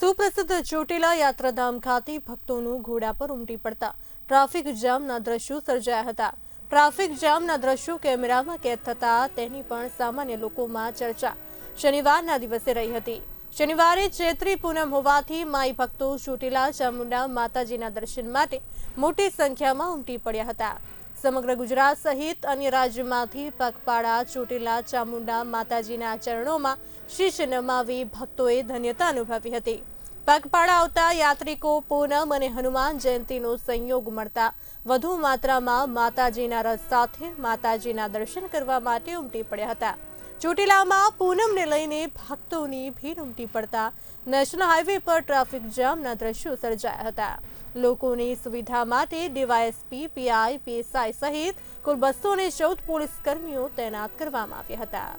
સુપ્રસિદ્ધ ચોટીલા યાત્રાધામ ખાતે ભક્તોનું ઘોડા પર ઉમટી પડતા ટ્રાફિક જામના દ્રશ્યો સર્જાયા હતા. ટ્રાફિક જામના દ્રશ્યો કેમેરામાં કેદ થતા તેની પણ સામાન્ય લોકોમાં ચર્ચા. શનિવારના દિવસે રહી હતી. શનિવારે ચૈત્રી પૂનમ હોવાથી માઈ ભક્તો ચોટીલા ચામુંડા માતાજીના દર્શન માટે મોટી સંખ્યામાં ઉમટી પડ્યા હતા. સમગ્ર ગુજરાત સહિત અન્ય રાજ્યમાંથી પગપાળા, ચોટીલા, ચામુંડા માતાજીના ચરણોમાં શીશ નમાવી ભક્તોએ ધન્યતા અનુભવી હતી. પગપાળા આવતા યાત્રિકો પૂનમ અને હનુમાન જયંતીનો સંયોગ મળતા વધુ માત્રામાં માતાજીના રથ સાથે માતાજીના દર્શન કરવા માટે ઉમટી પડ્યા હતા. ચોટીલામાં પૂનમને લઈને ભક્તોની ભીડ ઉમટી પડતા નેશનલ હાઈવે પર ટ્રાફિક જામના દ્રશ્યો સર્જાયા હતા. લોકોની સુવિધા માટે ડીવાયએસપી, પીઆઈ, પીએસઆઈ સહિત કુલ બસો ચૌદ પોલીસ કર્મીઓ તૈનાત કરવામાં આવ્યા હતા.